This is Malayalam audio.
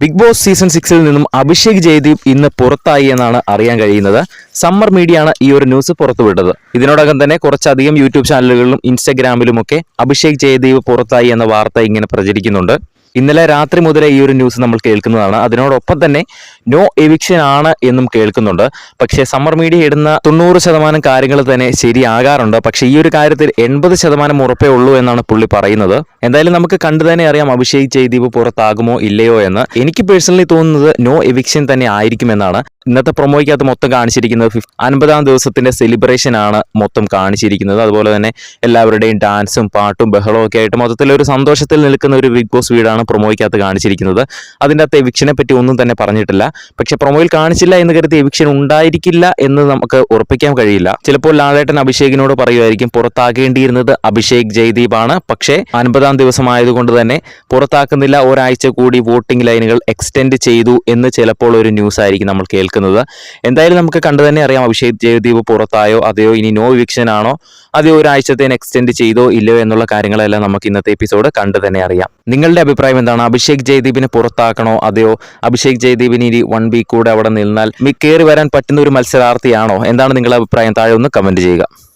ബിഗ് ബോസ് സീസൺ സിക്സിൽ നിന്നും അഭിഷേക് ജയദീപ് ഇന്ന് പുറത്തായി എന്നാണ് അറിയാൻ കഴിയുന്നത്. സമ്മർ മീഡിയ ആണ് ഈ ഒരു ന്യൂസ് പുറത്തുവിട്ടത്. ഇതിനോടകം തന്നെ കുറച്ചധികം യൂട്യൂബ് ചാനലുകളിലും ഇൻസ്റ്റഗ്രാമിലുമൊക്കെ അഭിഷേക് ജയദീപ് പുറത്തായി എന്ന വാർത്ത ഇങ്ങനെ പ്രചരിക്കുന്നുണ്ട്. ഇന്നലെ രാത്രി മുതലേ ഈ ഒരു ന്യൂസ് നമ്മൾ കേൾക്കുന്നതാണ്. അതിനോടൊപ്പം തന്നെ നോ എവിക്ഷൻ ആണ് എന്നും കേൾക്കുന്നുണ്ട്. പക്ഷേ സമ്മർ മീഡിയ ഇടുന്ന തൊണ്ണൂറ് ശതമാനം കാര്യങ്ങൾ തന്നെ ശരിയാകാറുണ്ട്. പക്ഷേ ഈ ഒരു കാര്യത്തിൽ എൺപത് ശതമാനം ഉറപ്പേ ഉള്ളൂ എന്നാണ് പുള്ളി പറയുന്നത്. എന്തായാലും നമുക്ക് കണ്ടു തന്നെ അറിയാം അഭിഷേക് ജയ്ദീപ് പുറത്താകുമോ ഇല്ലയോ എന്ന്. എനിക്ക് പേഴ്സണലി തോന്നുന്നത് നോ എവിക്ഷൻ തന്നെ ആയിരിക്കുമെന്നാണ്. ഇന്നത്തെ പ്രൊമോയ്ക്കകത്ത് മൊത്തം കാണിച്ചിരിക്കുന്നത് ഫിഫ് അൻപതാം ദിവസത്തിന്റെ സെലിബ്രേഷൻ ആണ് മൊത്തം കാണിച്ചിരിക്കുന്നത്. അതുപോലെ തന്നെ എല്ലാവരുടെയും ഡാൻസും പാട്ടും ബഹളവും ഒക്കെ ആയിട്ട് മൊത്തത്തിൽ ഒരു സന്തോഷത്തിൽ നിൽക്കുന്ന ഒരു ബിഗ് ബോസ് വീടാണ് പ്രൊമോയ്ക്കകത്ത് കാണിച്ചിരിക്കുന്നത്. അതിന്റെ അകത്ത് എവിക്ഷനെ പറ്റി ഒന്നും തന്നെ പറഞ്ഞിട്ടില്ല. പക്ഷെ പ്രൊമോയിൽ കാണിച്ചില്ല എന്ന് കരുതി എവിക്ഷൻ ഉണ്ടായിരിക്കില്ല എന്ന് നമുക്ക് ഉറപ്പിക്കാൻ കഴിയില്ല. ചിലപ്പോൾ ലാലേട്ടൻ അഭിഷേകിനോട് പറയുമായിരിക്കും പുറത്താകേണ്ടിയിരുന്നത് അഭിഷേക് ജയ്ദീപാണ് പക്ഷേ അൻപതാം ദിവസമായതുകൊണ്ട് തന്നെ പുറത്താക്കുന്നില്ല. ഒരാഴ്ച കൂടി വോട്ടിംഗ് ലൈനുകൾ എക്സ്റ്റെൻഡ് ചെയ്തു എന്ന് ചിലപ്പോൾ ഒരു ന്യൂസ് ആയിരിക്കും നമ്മൾ കേൾക്കുന്നത്. എന്തായാലും നമുക്ക് കണ്ടു തന്നെ അറിയാം അഭിഷേക് ജയദീപ് പുറത്തായോ അതെയോ ഇനി നോ വിക്ഷൻ ആണോ അതെയോ ഒരാഴ്ചത്തേന് എക്സ്റ്റെൻഡ് ചെയ്തോ ഇല്ലയോ എന്നുള്ള കാര്യങ്ങളെല്ലാം നമുക്ക് ഇന്നത്തെ എപ്പിസോഡ് കണ്ടു തന്നെ അറിയാം. നിങ്ങളുടെ അഭിപ്രായം എന്താണ്? അഭിഷേക് ജയദീപിനെ പുറത്താക്കണോ അതെയോ? അഭിഷേക് ജയദീപിന് ഇനി വൺ വീക്ക് കൂടെ അവിടെ നിന്നാൽ കയറി വരാൻ പറ്റുന്ന ഒരു മത്സരാർത്ഥിയാണോ? എന്താണ് നിങ്ങളുടെ അഭിപ്രായം? താഴെ ഒന്ന് കമന്റ് ചെയ്യുക.